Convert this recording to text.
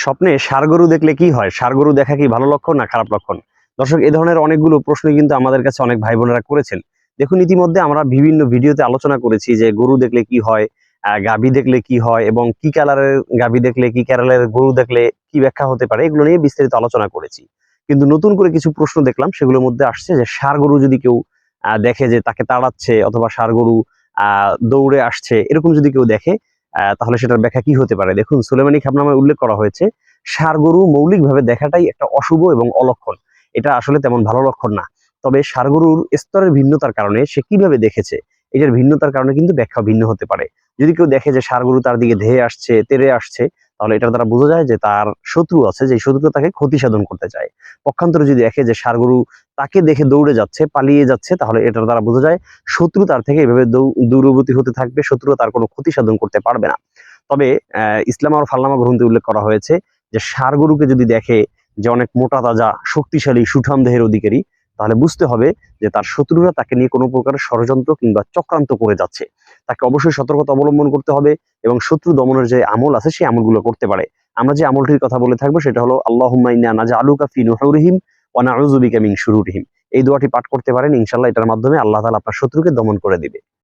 স্বপ্নে ষাড় গরু দেখলে কি হয়? ষাড় গরু দেখা কি ভালো লক্ষণ না খারাপ লক্ষণ? দর্শক এই ধরনের অনেকগুলো প্রশ্ন কিন্তু আমাদের কাছে অনেক ভাই বোনেরা করেছেন। দেখুন ইতিমধ্যে আমরা বিভিন্ন ভিডিওতে আলোচনা করেছি যে গরু দেখলে কি হয় গাভী দেখলে কি হয় এবং কি কালারের গাভী দেখলে কি কালারের গরু দেখলে কি ব্যাখ্যা হতে পারে এগুলো নিয়ে বিস্তারিত আলোচনা করেছি। কিন্তু নতুন করে কিছু প্রশ্ন দেখলাম সেগুলোর মধ্যে আসছে যে ষাড় গরু যদি কেউ দেখে যে তাকে তাড়াচ্ছে অথবা ষাড় গরু আহ, দৌড়ে আসছে এরকম যদি কেউ দেখে তাহলে সেটার ব্যাখ্যা কি হতে পারে? দেখুন, সুলেমানি খাবনামায় উল্লেখ করা হয়েছে ষাড় গরু মৌলিকভাবে দেখাটাই একটা অশুভ এবং অলক্ষণ। এটা আসলে তেমন ভালো লক্ষণ না। তবে ষাড় গরুর স্তরের ভিন্নতার কারণে সে কীভাবে দেখেছে? এটার ভিন্নতার কারণে কিন্তু ব্যাখ্যা ভিন্ন হতে পারে। যদি কেউ দেখে যে ষাড় গরু তার দিকে ধেয়ে আসছে, তেরে আসছে, তাহলে এটার দ্বারা বোঝা যায় যে তার শত্রু আছে যে শত্রু তাকে ক্ষতি সাধন করতে চায়। পক্ষান্তরে যদি দেখে যে ষাড় গরু তাকে দেখে দৌড়ে যাচ্ছে, পালিয়ে যাচ্ছে, তাহলে এটার দ্বারা বোঝা যায় শত্রু তার থেকে এভাবে দূরবর্তী হতে থাকবে শত্রু তার কোনো ক্ষতি সাধন করতে পারবে না। তবে ইসলাম আর ফাল্লামা গ্রন্থে উল্লেখ করা হয়েছে যে ষাড় গরুকে যদি দেখে যে অনেক মোটা তাজা, শক্তিশালী, সুঠাম দেহের অধিকারী, তাহলে বুঝতে হবে যে তার শত্রুরা তাকে নিয়ে কোনো প্রকার ষড়যন্ত্র কিংবা চক্রান্ত করে যাচ্ছে। তাকে অবশ্যই সতর্কতা অবলম্বন করতে হবে এবং শত্রু দমনের যে আমল আছে, সেই আমলগুলো করতে পারে। আমরা যে আমলটির কথা বলে থাকব, সেটা হলো আল্লাহ নাজা আলুকা ওয়া নাউযু মিং মিন শুরুরিহিম। এই দোয়াটি পাঠ করতে পারেন ইনশাল্লাহ এটার মাধ্যমে আল্লাহ তালা আপনার শত্রুকে দমন করে দিবে।